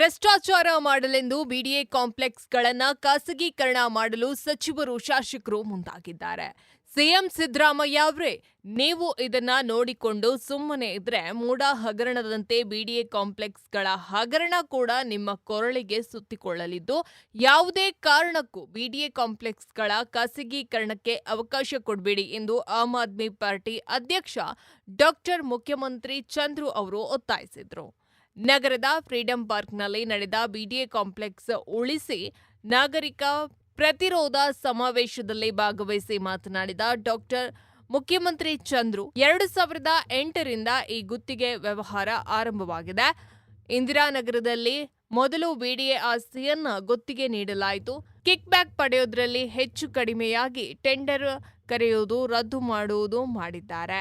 ಭ್ರಷ್ಟಾಚಾರ ಮಾಡಲೆಂದು ಬಿಡಿಎ ಕಾಂಪ್ಲೆಕ್ಸ್ಗಳನ್ನ ಖಾಸಗೀಕರಣ ಮಾಡಲು ಸಚಿವರು ಶಾಸಕರು ಮುಂದಾಗಿದ್ದಾರೆ. ಸಿಎಂ ಸಿದ್ದರಾಮಯ್ಯ ಅವರೇ, ನೀವು ಇದನ್ನ ನೋಡಿಕೊಂಡು ಸುಮ್ಮನೆ ಇದ್ರೆ ಮೂಡ ಹಗರಣದಂತೆ ಬಿಡಿಎ ಕಾಂಪ್ಲೆಕ್ಸ್ಗಳ ಹಗರಣ ಕೂಡ ನಿಮ್ಮ ಕೊರಳಿಗೆ ಸುತ್ತಿಕೊಳ್ಳಲಿದ್ದು, ಯಾವುದೇ ಕಾರಣಕ್ಕೂ ಬಿಡಿಎ ಕಾಂಪ್ಲೆಕ್ಸ್ಗಳ ಖಾಸಗೀಕರಣಕ್ಕೆ ಅವಕಾಶ ಕೊಡಬೇಡಿ ಎಂದು ಆಮ್ ಆದ್ಮಿ ಪಾರ್ಟಿ ಅಧ್ಯಕ್ಷ ಡಾಕ್ಟರ್ ಮುಖ್ಯಮಂತ್ರಿ ಚಂದ್ರು ಅವರು ಒತ್ತಾಯಿಸಿದರು. ನಗರದ ಫ್ರೀಡಂ ಪಾರ್ಕ್ನಲ್ಲಿ ನಡೆದ ಬಿಡಿಎ ಕಾಂಪ್ಲೆಕ್ಸ್ ಉಳಿಸಿ ನಾಗರಿಕ ಪ್ರತಿರೋಧ ಸಮಾವೇಶದಲ್ಲಿ ಭಾಗವಹಿಸಿ ಮಾತನಾಡಿದ ಡಾಕ್ಟರ್ ಮುಖ್ಯಮಂತ್ರಿ ಚಂದ್ರು, ಎರಡು ಸಾವಿರದ ಎಂಟರಿಂದ ಈ ಗುತ್ತಿಗೆ ವ್ಯವಹಾರ ಆರಂಭವಾಗಿದೆ. ಇಂದಿರಾನಗರದಲ್ಲಿ ಮೊದಲು ಬಿಡಿಎ ಆಸ್ತಿಯನ್ನ ಗುತ್ತಿಗೆ ನೀಡಲಾಯಿತು. ಕಿಕ್ ಬ್ಯಾಕ್ ಪಡೆಯೋದ್ರಲ್ಲಿ ಹೆಚ್ಚು ಕಡಿಮೆಯಾಗಿ ಟೆಂಡರ್ ಕರೆಯುವುದು, ರದ್ದು ಮಾಡುವುದು ಮಾಡಿದ್ದಾರೆ.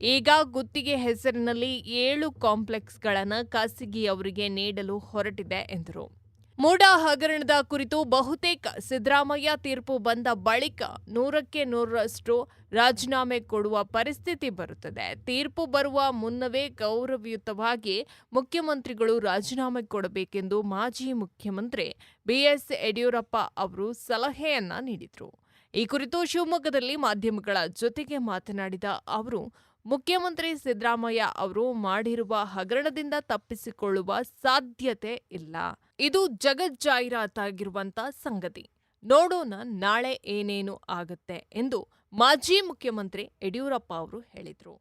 ಈಗ ಗುತ್ತಿಗೆ ಹೆಸರಿನಲ್ಲಿ ಏಳು ಕಾಂಪ್ಲೆಕ್ಸ್ಗಳನ್ನು ಖಾಸಗಿಯವರಿಗೆ ನೀಡಲು ಹೊರಟಿದೆ ಎಂದರು. ಮೂಡ ಹಗರಣದ ಕುರಿತು ಬಹುತೇಕ ಸಿದ್ದರಾಮಯ್ಯ ತೀರ್ಪು ಬಂದ ಬಳಿಕ ನೂರಕ್ಕೆ ನೂರರಷ್ಟು ರಾಜೀನಾಮೆ ಕೊಡುವ ಪರಿಸ್ಥಿತಿ ಬರುತ್ತದೆ. ತೀರ್ಪು ಬರುವ ಮುನ್ನವೇ ಗೌರವಯುತವಾಗಿ ಮುಖ್ಯಮಂತ್ರಿಗಳು ರಾಜೀನಾಮೆ ಕೊಡಬೇಕೆಂದು ಮಾಜಿ ಮುಖ್ಯಮಂತ್ರಿ ಬಿಎಸ್ ಯಡಿಯೂರಪ್ಪ ಅವರು ಸಲಹೆಯನ್ನ ನೀಡಿದರು. ಈ ಕುರಿತು ಶಿವಮೊಗ್ಗದಲ್ಲಿ ಮಾಧ್ಯಮಗಳ ಜೊತೆಗೆ ಮಾತನಾಡಿದ ಅವರು ಮುಖ್ಯಮಂತ್ರಿ ಸಿದ್ದರಾಮಯ್ಯ ಅವರು ಮಾಡಿರುವ ಹಗರಣದಿಂದ ತಪ್ಪಿಸಿಕೊಳ್ಳುವ ಸಾಧ್ಯತೆ ಇಲ್ಲ. ಇದು ಜಗಜ್ಜಾಹೀರಾತಾಗಿರುವಂತ ಸಂಗತಿ. ನೋಡೋಣ ನಾಳೆ ಏನೇನು ಆಗುತ್ತೆ ಎಂದು ಮಾಜಿ ಮುಖ್ಯಮಂತ್ರಿ ಯಡಿಯೂರಪ್ಪ ಅವರು ಹೇಳಿದರು.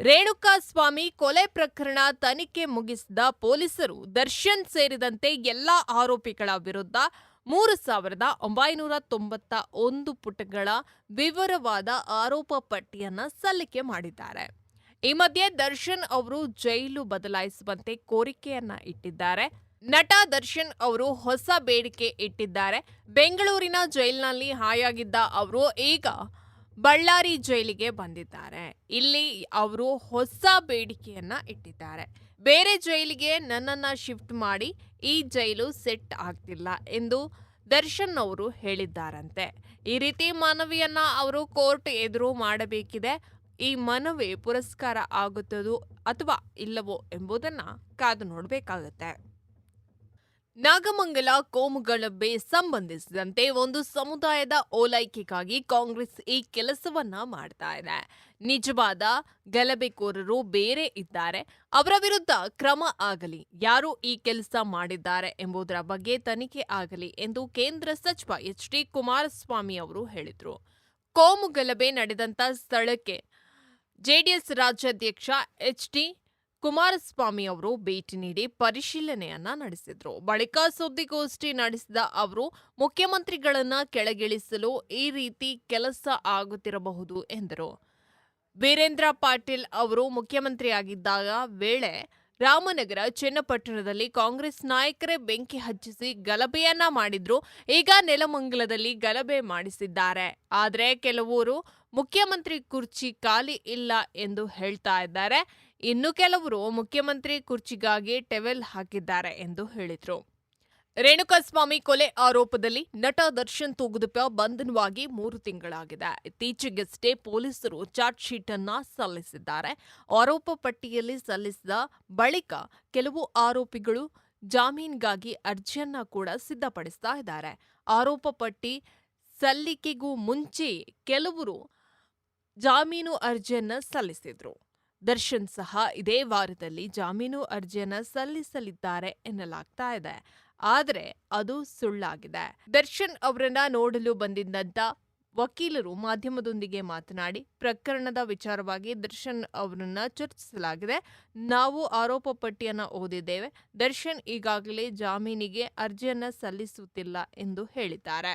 ರೇಣುಕಾ ಸ್ವಾಮಿ ಕೊಲೆ ಪ್ರಕರಣ ತನಿಖೆ ಮುಗಿಸಿದ ಪೊಲೀಸರು ದರ್ಶನ್ ಸೇರಿದಂತೆ ಎಲ್ಲಾ ಆರೋಪಿಗಳ ವಿರುದ್ಧ ಮೂರು ಸಾವಿರದ ಒಂಬೈನೂರ ತೊಂಬತ್ತ ಒಂದು ಪುಟಗಳ ವಿವರವಾದ ಆರೋಪ ಪಟ್ಟಿಯನ್ನ ಸಲ್ಲಿಕೆ ಮಾಡಿದ್ದಾರೆ. ಈ ಮಧ್ಯೆ ದರ್ಶನ್ ಅವರು ಜೈಲು ಬದಲಾಯಿಸುವಂತೆ ಕೋರಿಕೆಯನ್ನ ಇಟ್ಟಿದ್ದಾರೆ. ನಟ ದರ್ಶನ್ ಅವರು ಹೊಸ ಬೇಡಿಕೆ ಇಟ್ಟಿದ್ದಾರೆ. ಬೆಂಗಳೂರಿನ ಜೈಲಿನಲ್ಲಿ ಹಾಯಾಗಿದ್ದ ಅವರು ಈಗ ಬಳ್ಳಾರಿ ಜೈಲಿಗೆ ಬಂದಿದ್ದಾರೆ. ಇಲ್ಲಿ ಅವರು ಹೊಸ ಬೇಡಿಕೆಯನ್ನ ಇಟ್ಟಿದ್ದಾರೆ. ಬೇರೆ ಜೈಲಿಗೆ ನನ್ನನ್ನ ಶಿಫ್ಟ್ ಮಾಡಿ ಈ ಜೈಲು ಸೆಟ್ ಆಗ್ತಿಲ್ಲ ಎಂದು ದರ್ಶನ್ ಅವರು ಹೇಳಿದ್ದಾರಂತೆ. ಈ ರೀತಿ ಮನವಿಯನ್ನ ಅವರು ಕೋರ್ಟ್ ಎದುರು ಮಾಡಬೇಕಿದೆ. ಈ ಮನವಿ ಪುರಸ್ಕಾರ ಆಗುತ್ತದೋ ಅಥವಾ ಇಲ್ಲವೋ ಎಂಬುದನ್ನ ಕಾದು ನೋಡಬೇಕಾಗತ್ತೆ. ನಾಗಮಂಗಲ ಕೋಮುಗಲಭೆ ಸಂಬಂಧಿಸಿದಂತೆ ಒಂದು ಸಮುದಾಯದ ಓಲೈಕೆಗಾಗಿ ಕಾಂಗ್ರೆಸ್ ಈ ಕೆಲಸವನ್ನ ಮಾಡ್ತಾ ಇದೆ. ನಿಜವಾದ ಗಲಭೆಕೋರರು ಬೇರೆ ಇದ್ದಾರೆ. ಅವರ ವಿರುದ್ಧ ಕ್ರಮ ಆಗಲಿ, ಯಾರು ಈ ಕೆಲಸ ಮಾಡಿದ್ದಾರೆ ಎಂಬುದರ ಬಗ್ಗೆ ತನಿಖೆ ಆಗಲಿ ಎಂದು ಕೇಂದ್ರ ಸಚಿವ ಎಚ್ ಡಿ ಕುಮಾರಸ್ವಾಮಿ ಅವರು ಹೇಳಿದರು. ಕೋಮು ಗಲಭೆ ನಡೆದಂತ ಸ್ಥಳಕ್ಕೆ ಜೆಡಿಎಸ್ ರಾಜ್ಯಾಧ್ಯಕ್ಷ ಎಚ್ ಡಿ ಕುಮಾರಸ್ವಾಮಿ ಅವರು ಭೇಟಿ ನೀಡಿ ಪರಿಶೀಲನೆಯನ್ನ ನಡೆಸಿದ್ರು. ಬಳಿಕ ಸುದ್ದಿಗೋಷ್ಠಿ ನಡೆಸಿದ ಅವರು, ಮುಖ್ಯಮಂತ್ರಿಗಳನ್ನ ಕೆಳಗಿಳಿಸಲು ಈ ರೀತಿ ಕೆಲಸ ಆಗುತ್ತಿರಬಹುದು ಎಂದರು. ವೀರೇಂದ್ರ ಪಾಟೀಲ್ ಅವರು ಮುಖ್ಯಮಂತ್ರಿಯಾಗಿದ್ದಾಗ ವೇಳೆ ರಾಮನಗರ ಚನ್ನಪಟ್ಟಣದಲ್ಲಿ ಕಾಂಗ್ರೆಸ್ ನಾಯಕರೇ ಬೆಂಕಿ ಹಚ್ಚಿಸಿ ಗಲಭೆಯನ್ನ ಮಾಡಿದ್ರು. ಈಗ ನೆಲಮಂಗಲದಲ್ಲಿ ಗಲಭೆ ಮಾಡಿಸಿದ್ದಾರೆ. ಆದರೆ ಕೆಲವರು ಮುಖ್ಯಮಂತ್ರಿ ಕುರ್ಚಿ ಖಾಲಿ ಇಲ್ಲ ಎಂದು ಹೇಳ್ತಾ ಇದ್ದಾರೆ. ಇನ್ನು ಕೆಲವರು ಮುಖ್ಯಮಂತ್ರಿ ಕುರ್ಚಿಗಾಗಿ ಟೆವೆಲ್ ಹಾಕಿದ್ದಾರೆ ಎಂದು ಹೇಳಿದರು. ರೇಣುಕಾಸ್ವಾಮಿ ಕೊಲೆ ಆರೋಪದಲ್ಲಿ ನಟ ದರ್ಶನ್ ತೂಗುದಪ್ಪ ಬಂಧನವಾಗಿ ಮೂರು ತಿಂಗಳಾಗಿದೆ. ಇತ್ತೀಚೆಗಷ್ಟೇ ಪೊಲೀಸರು ಚಾರ್ಜ್ ಶೀಟ್ ಅನ್ನ ಸಲ್ಲಿಸಿದ್ದಾರೆ. ಆರೋಪ ಪಟ್ಟಿಯಲ್ಲಿ ಸಲ್ಲಿಸಿದ ಬಳಿಕ ಕೆಲವು ಆರೋಪಿಗಳು ಜಾಮೀನ್ಗಾಗಿ ಅರ್ಜಿಯನ್ನ ಕೂಡ ಸಿದ್ಧಪಡಿಸ್ತಾ ಇದ್ದಾರೆ. ಆರೋಪ ಪಟ್ಟಿ ಸಲ್ಲಿಕೆಗೂ ಮುಂಚೆ ಕೆಲವರು ಜಾಮೀನು ಅರ್ಜಿಯನ್ನ ಸಲ್ಲಿಸಿದ್ರು. ದರ್ಶನ್ ಸಹ ಇದೇ ವಾರದಲ್ಲಿ ಜಾಮೀನು ಅರ್ಜಿಯನ್ನು ಸಲ್ಲಿಸಲಿದ್ದಾರೆ ಎನ್ನಲಾಗ್ತಾ ಇದೆ. ಆದರೆ ಅದು ಸುಳ್ಳಾಗಿದೆ. ದರ್ಶನ್ ಅವರನ್ನ ನೋಡಲು ಬಂದಿದ್ದಂಥ ವಕೀಲರು ಮಾಧ್ಯಮದೊಂದಿಗೆ ಮಾತನಾಡಿ, ಪ್ರಕರಣದ ವಿಚಾರವಾಗಿ ದರ್ಶನ್ ಅವರನ್ನ ಚರ್ಚಿಸಲಾಗಿದೆ. ನಾವು ಆರೋಪ ಪಟ್ಟಿಯನ್ನು ಓದಿದ್ದೇವೆ. ದರ್ಶನ್ ಈಗಾಗಲೇ ಜಾಮೀನಿಗೆ ಅರ್ಜಿಯನ್ನು ಸಲ್ಲಿಸುತ್ತಿಲ್ಲ ಎಂದು ಹೇಳಿದ್ದಾರೆ.